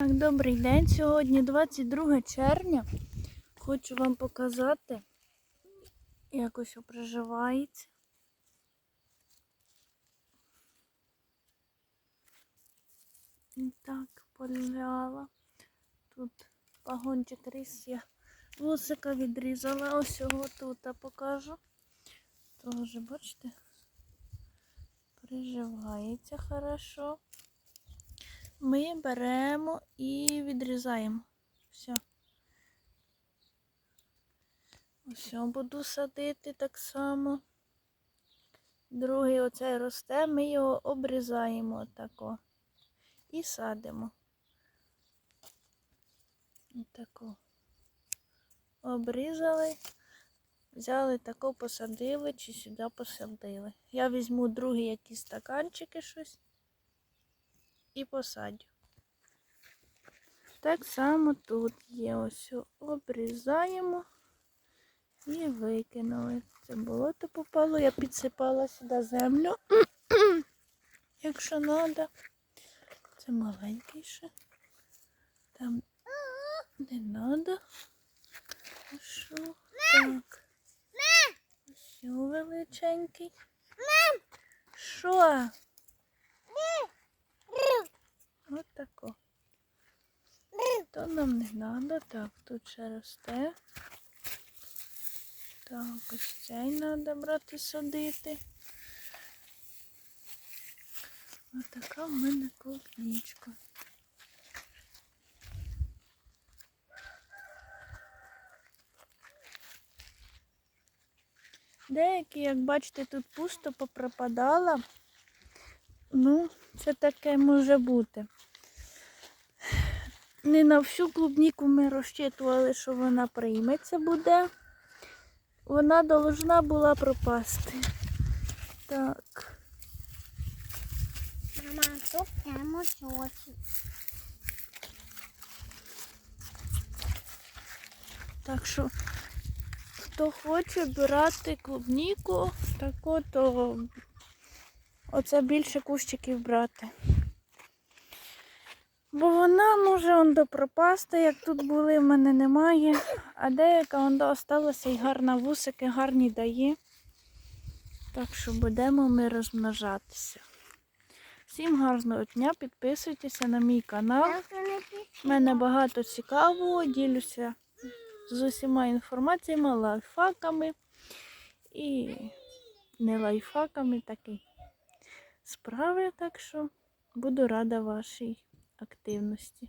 Так, добрий день. Сьогодні 22 червня. Хочу вам показати, як ось проживається. Так, поляла. Тут пагончик ріс я вусика відрізала. Ось його тут покажу. Тоже, бачите, приживається хорошо. Ми беремо і відрізаємо. Все. Ось буду садити так само. Другий оцей росте, ми його обрізаємо отако. І садимо. Отако. Обрізали, взяли тако, посадили чи сюди посадили. Я візьму другі якісь стаканчики щось і посадю. Так само тут є ось обрізаємо і викинули. Це болото попало, я підсипала сюди землю, якщо треба. Це маленький ще. Там не треба. Що? Так. Ось величенький. Що? От тако. То нам не треба. Так, тут ще росте. Так, ось цей треба брати садити. Ось така в мене клубничка. Деякі, як бачите, тут пусто попропадала. Ну, це таке може бути. Не на всю клубніку ми розчитували, що вона прийметься буде. Вона должна була пропасти. Так. Мама, тут прямо щось. Так що, хто хоче брати клубніку, так от, оце більше кущиків брати. Бо вона може он до пропасти, як тут були, в мене немає. А деяка он осталася і гарна вусики, гарні дає. Так що будемо ми розмножатися. Всім гарного дня, підписуйтеся на мій канал. У мене багато цікавого, ділюся з усіма інформаціями, лайфхаками і не лайфхаками такі справи, так що буду рада вашій активності.